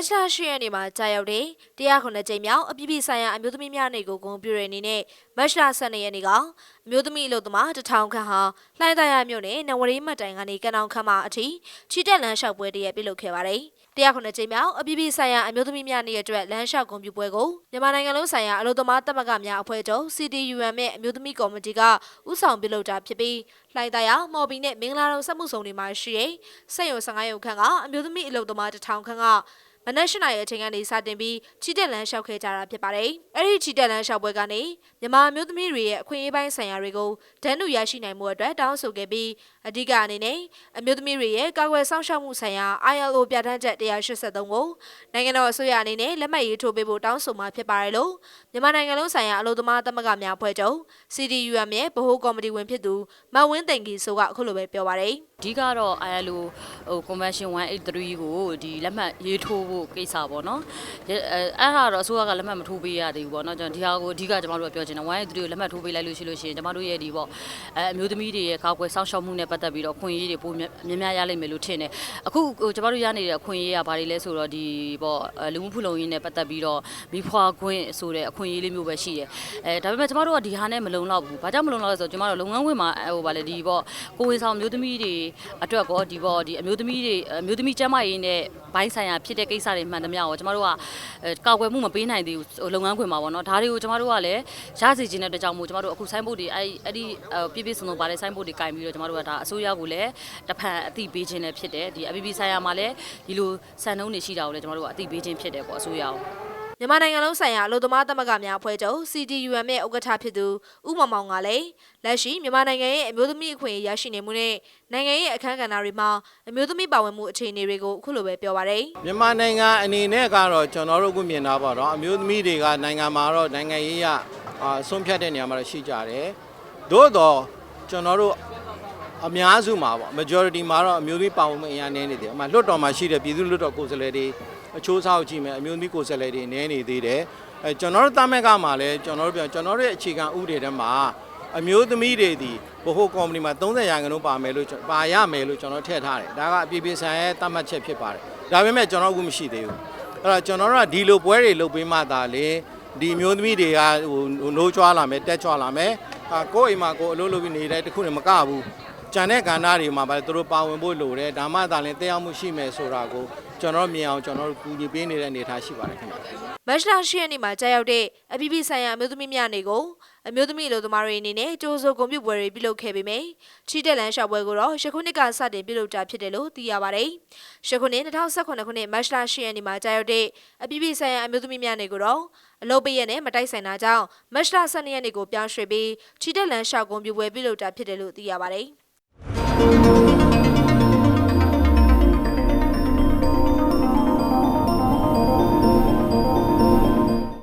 တ်လရှိရက်နေ့မှာကြာရောက်တဲ့တရားခုနှစ်ကြိမ်မြောက်အပြည်ပြည်ဆိုင်ရာအမျိုးသမီးများနေ့ကိုဂုဏ်ပြုတဲ့အနေနဲ့မတ်လ12ရက်နေ့ကအမျိုးသမီးအလို့သမားတထောင်ခန့်ဟာလှိုင်းသားရမြို့နယ်နဝရီမှတ်တိုင်ကနေကနောင်ခမ်းမအထိချီတက်လန်းလျှောက်ပွဲတရက်ပြုလုပ်ခဲ့ပါတယ်။တရားခုနှစ်ကြိမ်မြောက်အပြည်ပြည်ဆိုင်ရာအမျိုးသမီးများနေ့အတွက်လမ်းလျှောက်ဂုဏ်ပြုပွဲကိုမြန်မာနိုင်ငံလုံးဆိုင်ရာအလို့သမားသမဂ္ဂများအဖွဲ့ချုပ် CDUM ရဲ့အမျိုးသမီးကော်မတီကဥဆောင်ပြုလုပ်တာဖြစ်ပြီးလှိုင်းသားရမော်ဘီနဲ့မင်္ဂလာတော်စက်မှုဆောင်တွေမှာရှိတဲ့စက်ရုံ15ရုံခန့်ကအမျိုးသမီးအလို့သမားတထောင်ခန့်ကမ နက်၈နာရီအချိန်ကနေစတင်ပြီးချီတက်လန်းလျှောက်ခဲ့ကြတာဖြစ်ပါတယ်။အဲ့ဒီချီတက်လန်းလျှောက်ပွဲကနေမြန်မာမျိုးသမီးတွေရဲ့အခွင့်အရေးပိုင်းဆိုင်ရာတွေကိုတန်းတူရရှိနိုင်မှုအတွက်တောင်းဆိုခဲ့ပြီးအဓိကအနေနဲ့အမျိုးသမီးတွေရဲ့ကာကွယ်စောင့်ရှောက်မှုဆိုင်ရာ ILO ပြဋ္ဌာန်းချက်183ကိုနိုင်ငံတော်အစိုးရအနေနဲ့လက်မှတ်ရေးထိုးပေးဖို့တောင်းဆိုမှာဖြစ်ပါတယ်လို့မြန်မာနိုင်ငံလုံးဆိုင်ရာအလို့သမားသမဂ္ဂများအဖွဲ့ချုပ် CDUM ရဲ့ဗဟိုကော်မတီဝင်ဖြစ်သူမဝင်းသိန်ကီဆိုကအခုလိုပဲပြောပါတယ်။အဓိကတော့ ILO ဟို Convention 183ကိုဒီလက်မှတ်ရေးထိုးဖို့ကိစ္စပေါ့နော်ရဲအဲအဲ့ဒါတော့အစိုးရကလက်မှတ်မထိုးပေးရသေးဘူးပေါ့နော်ကျွန်တော်ဒီဟာကိုအဓိကကျွန်တော်တို့ကပြောချင်တယ်183ကိုလက်မှတ်ထိုးပေးလိုက်လို့ရှိလို့ရှိရင်ကျွန်တော်တို့ရဲ့ဒီပေါ့အဲအမျိုးသမီးတွေရဲ့ကာကွယ်စောင့်ရှောက်မှုနဲ့ပတ်သက်ပြီးတော့ခွင့်ရေးတွေပိုများများရလိမ့်မယ်လို့ထင်တယ်အခုဟိုကျွန်တော်တို့ရနေတဲ့အခွင့်ရေးကဘာတွေလဲဆိုတော့ဒီပေါ့အဲလူမှုဖူလုံရေးနဲ့ပတ်သက်ပြီးတော့မိဖွာခွင့်ဆိုတဲ့အခွင့်ရေးလေးမျိုးပဲရှိတယ်အဲဒါပေမဲ့ကျွန်တော်တို့ကဒီဟာနဲ့မလုံလောက်ဘူးဘာကြောင့်မလုံလောက်လဲဆိုတော့ကျွန်တော်တို့လုပ်ငန်းခွင်မှာဟိုဗာလေဒီပေါ့ကိုဝင်ဆောင်မျိုးသမီးတွေအတွက်ကောဒီပေါ့ဒီအမျိုးသမီးတွေအမျိုးသမီးကျန်းမာရေးနဲ့ဘိုင်းဆိုင်ရာဖြစ်တဲ့ကိစ္စတွေမှန်သမျှကိုကျမတို့ကအဲကာကွယ်မှုမပေးနိုင်သေးဘူးဟိုလုပ်ငန်းခွင်မှာပေါ့နော်ဒါတွေကိုကျမတို့ကလည်းရစေခြင်းတဲ့အတွက်ကြောင့်မို့ကျမတို့အခုဆိုင်းဘုတ်တွေအဲအဲ့ဒီပြည့်ပြည့်စုံစုံပါတဲ့ဆိုင်းဘုတ်တွေကင်ပြီးတော့ကျမတို့ကဒါအစိုးရကိုလည်းတစ်ဖန်အသိပေးခြင်းလည်းဖြစ်တယ်ဒီအပြည်ပြည်ဆိုင်ရာမှာလည်းဒီလိုစံနှုန်းတွေရှိတာကိုလည်းကျမတို့ကအသိပေးခြင်းဖြစ်တယ်ပေါ့အစိုးရကို မြန်မာနိုင်ငံလုံးဆိုင်ရာအလို့သမားသမဂ္ဂများအဖွဲ့ချုပ် CDUM ရဲ့ဥက္ကဋ္ဌဖြစ်သူဦးမောင်မောင်ကလည်းလက်ရှိမြန်မာနိုင်ငံရဲ့အမျိုးသမီးအခွင့်အရေးရရှိနေမှုနဲ့နိုင်ငံရဲ့အခမ်းကဏ္ဍတွေမှာအမျိုးသမီးပါဝင်မှုအခြေအနေတွေကိုအခုလိုပဲပြောပါရယ်မြန်မာနိုင်ငံအနေနဲ့ကတော့ကျွန်တော်တို့ကမြင်တာပေါ့နော်အမျိုးသမီးတွေကနိုင်ငံမှာတော့နိုင်ငံရေးရအာဆုံးဖြတ်တဲ့နေရာမှာတော့ရှိကြတယ်သို့တော့ကျွန်တော်တို့အများစုမှာပေါ့ majority မှာတော့အမျိုးသမီးပါဝင်မှုအများနည်းနေတယ်အမှလွတ်တော်မှာရှိတဲ့ပြည်သူ့လွတ်တော်ကိုယ်စားလှယ်တွေ အချိုးစားကိုကြည့်မယ်အမျိုးသမီးကိုယ်စားလှယ်တွေနည်းနေသေးတယ်အဲကျွန်တော်တို့တာမက်ကမှာလည်းကျွန်တော်တို့ပြောကျွန်တော်တို့ရဲ့အခြေခံဥပဒေထဲမှာအမျိုးသမီးတွေဒီဘိုဟိုကော်မတီမှာ30ရာခိုင်နှုန်းပါမယ်လို့ပါရမယ်လို့ကျွန်တော်ထည့်ထားတယ်ဒါကအပြည်ပြည်ဆိုင်ရာတတ်မှတ်ချက်ဖြစ်ပါတယ်ဒါပေမဲ့ကျွန်တော်အခုမရှိသေးဘူးအဲ့တော့ကျွန်တော်တို့ကဒီလိုပွဲတွေလုပ်ပေးမှသာလေဒီမျိုးသမီးတွေကဟိုဟိုနိုးကြွားလာမယ်တက်ကြွလာမယ်အာကိုယ့်အိမ်မှာကိုယ်အလုပ်လုပ်ပြီးနေတဲ့တခုနဲ့မကဘူးကြံတဲ့ကဏ္ဍတွေမှာဗါလေသူတို့ပါဝင်ဖို့လိုတယ်ဒါမှသာလင်တက်ရောက်မှုရှိမယ်ဆိုတာကို ကျွန်တော်တို့မြင်အောင်ကျွန်တော်တို့ကူညီပေးနေတဲ့အနေအထားရှိပါတယ်ခင်ဗျာမတ်လ10ရက်နေ့မှာကြာရောက်တဲ့အပြည်ပြည်ဆိုင်ရာအမျိုးသမီးများနေ့ကိုအမျိုးသမီးအလို့သမားတွေအနေနဲ့ကြိုးစိုးကွန်ပျူတာတွေပြုလုပ်ခဲ့ပေမယ့်ချီတက်လန်းရှောက်ပွဲကိုတော့ယခုနှစ်ကစတင်ပြုလုပ်တာဖြစ်တယ်လို့သိရပါတယ်။ယခုနှစ်2018ခုနှစ်မတ်လ10ရက်နေ့မှာကြာရောက်တဲ့အပြည်ပြည်ဆိုင်ရာအမျိုးသမီးများနေ့ကိုတော့အလုပ်ပေးရနဲ့မတိုက်ဆိုင်တာကြောင့်မတ်လ12ရက်နေ့ကိုပြောင်းရွှေ့ပြီးချီတက်လန်းရှောက်ကွန်ပျူတာပွဲပြုလုပ်တာဖြစ်တယ်လို့သိရပါတယ်။